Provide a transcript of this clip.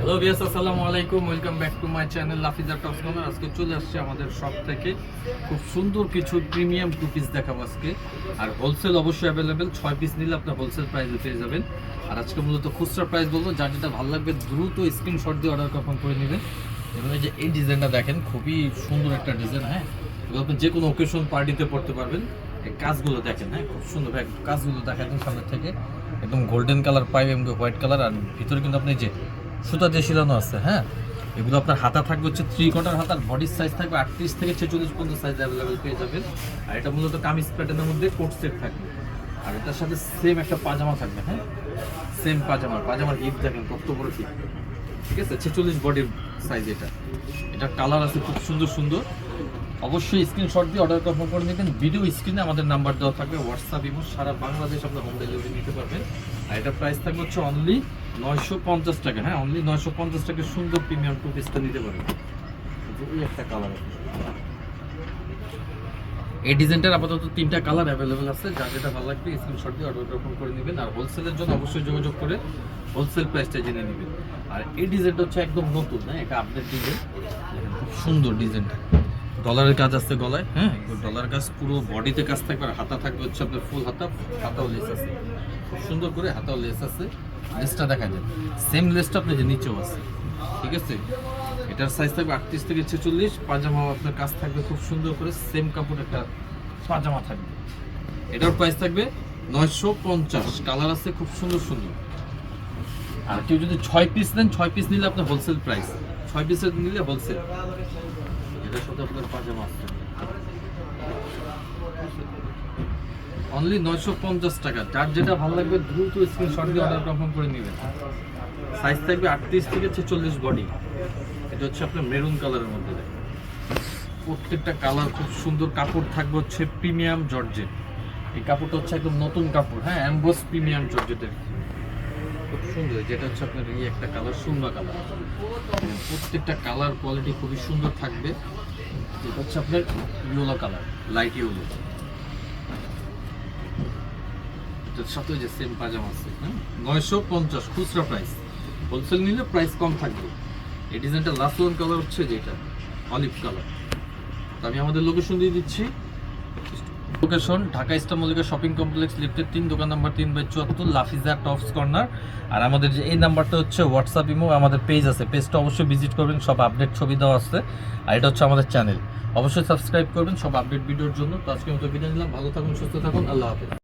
Hello বিয়াস আসসালামু আলাইকুম। Welcome back to my channel Lafiza tops corner আজকে চলে আসছে আমাদের শপ থেকে খুব সুন্দর কিছু প্রিমিয়াম টু পিস দেখাবো আজকে। আর হোলসেল অবশ্যই অ্যাভেলেবেল ছয় পিস নিলে আপনার হোলসেল প্রাইসে পেয়ে যাবেন। আর আজকে মূলত খুচরা প্রাইস বলব, যার যেটা ভালো লাগবে দ্রুত স্ক্রিনশট দিয়ে অর্ডার কনফার্ম করে নেবেন। এবং এই যে, এই ডিজাইনটা দেখেন, খুবই সুন্দর একটা ডিজাইন হ্যাঁ? এগুলো আপনি যে কোনো ওকেশন পার্টিতে পড়তে পারবেন। এই কাজগুলো দেখেন হ্যাঁ? খুব সুন্দর কাজগুলো দেখেন সামনের থেকে। একদম গোল্ডেন কালার পাইপ এবং হোয়াইট কালার আর ভিতরে কিন্তু আপনি যে সুতা দিয়ে শিলানো আছে হ্যাঁ? এগুলো আপনার হাতা থাকবে হচ্ছে থ্রি কোয়ার্টার হাতার বডির সাইজ থাকবে আটত্রিশ থেকে ছেচল্লিশ পর্যন্ত সাইজ অ্যাভেলেবেল পেয়ে যাবেন। আর এটা মূলত কামিজ প্যাটার্নের মধ্যে কোট সেট থাকবে। আর এটার সাথে সেম একটা পাজামা থাকবে হ্যাঁ? সেম পাজামা, পাজামার হিপ দেখেন কত বড় হিপ ঠিক আছে? ছেচল্লিশ বডির সাইজ এটা। এটা কালার আছে খুব সুন্দর সুন্দর। অবশ্যই স্ক্রিনশট দিয়ে অর্ডার কনফার্ম করে নেবেন। ভিডিও স্ক্রিনে আমাদের নাম্বার দেওয়া থাকবে হোয়াটসঅ্যাপ ইমো সারা বাংলাদেশ আপনার হোম ডেলিভারি নিতে পারবেন। আর এটা প্রাইস থাকবে হচ্ছে অনলি নয়শো পঞ্চাশ টাকা। হ্যাঁ অনলি নয়শো পঞ্চাশ টাকা সুন্দর প্রিমিয়াম টু পিসটা নিতে পারবেন। এই একটা কালার এই ডিজাইনটার আপাতত তিনটা কালার অ্যাভেলেবেল আছে। যা যেটা ভালো লাগবে স্ক্রিনশট দিয়ে অর্ডার কনফার্ম করে নেবেন। আর হোলসেলের জন্য অবশ্যই যোগাযোগ করে হোলসেল প্রাইসটা জেনে নেবেন। আর এই ডিজাইনটা হচ্ছে একদম নতুন হ্যাঁ এটা আপডেট ডিজাইন খুব সুন্দর ডিজাইনটা ডলারের কাজ আছে গলায় হ্যাঁ? ডলার কাজ পুরো বডিতে কাজ থাকবে আর হাতা থাকবে হচ্ছে আপনার ফুল হাতা, হাতাও লেস আছে। খুব সুন্দর করে হাতাও লেস আছে। লেসটা দেখা যায় সেম লেসটা আপনার যে নিচেও আছে। ঠিক আছে? এটার সাইজ থাকবে আটত্রিশ থেকে ছেচল্লিশ পাজামা আপনার কাজ থাকবে খুব সুন্দর করে সেম কাপড় একটা পাজামা থাকবে। এটার প্রাইস থাকবে নয়শো পঞ্চাশ। কালার আছে খুব সুন্দর সুন্দর। আর কেউ যদি ছয় পিস নেন, ছয় পিস নিলে আপনার হোলসেল প্রাইস ছয় পিসের নিলে হোলসেল সাথে আপনার পাজামা আসছে অনলি নয়শো পঞ্চাশ টাকা। যার যেটা ভালো লাগবে দ্রুত স্ক্রিনশট দিয়ে অর্ডার কনফার্ম করে নেবেন। সাইজ থাকবে আটত্রিশ থেকে ছেচল্লিশ বডি এটা হচ্ছে আপনার মেরুন কালারের মধ্যে। প্রত্যেকটা কালার খুব সুন্দর কাপড় থাকবে হচ্ছে প্রিমিয়াম জর্জেট। এই কাপড়টা হচ্ছে একদম নতুন কাপড় হ্যাঁ অ্যাম্বোস প্রিমিয়াম জর্জেটের। খুব সুন্দর, যেটা হচ্ছে আপনার এই একটা কালার, সুন্দর কালার। প্রত্যেকটা কালার কোয়ালিটি খুবই সুন্দর থাকবে। যেটা হচ্ছে আপনার ইয়েলো কালার লাইট ইয়েলো। সাথে যে সেম পাজামা আছে হ্যাঁ? নয়শো পঞ্চাশ, খুচরা প্রাইস হোলসেল নিলে প্রাইস কম থাকবে। এই ডিজাইনটা লাস্ট ওয়ান কালার হচ্ছে যেটা অলিভ কালার আমি আমাদের লোকেশন দিয়ে দিচ্ছি। লোকেশন ঢাকা ইস্তামলিকা শপিং কমপ্লেক্স লিফটের তিন, দোকান নাম্বার তিন বাই চুয়াত্তর লাফিজা টপস কর্নার আর আমাদের যে এই নাম্বারটা হচ্ছে হোয়াটসঅ্যাপ ইমো আমাদের পেজ আছে। পেজটা অবশ্যই ভিজিট করবেন, সব আপডেট ছবি দেওয়া আছে। আর এটা হচ্ছে আমাদের চ্যানেল অবশ্যই সাবস্ক্রাইব করবেন, সব আপডেট ভিডিওর জন্য। তো আজকে মতো বিদায় নিলাম। ভালো থাকুন, সুস্থ থাকুন। আল্লাহ হাফেজ।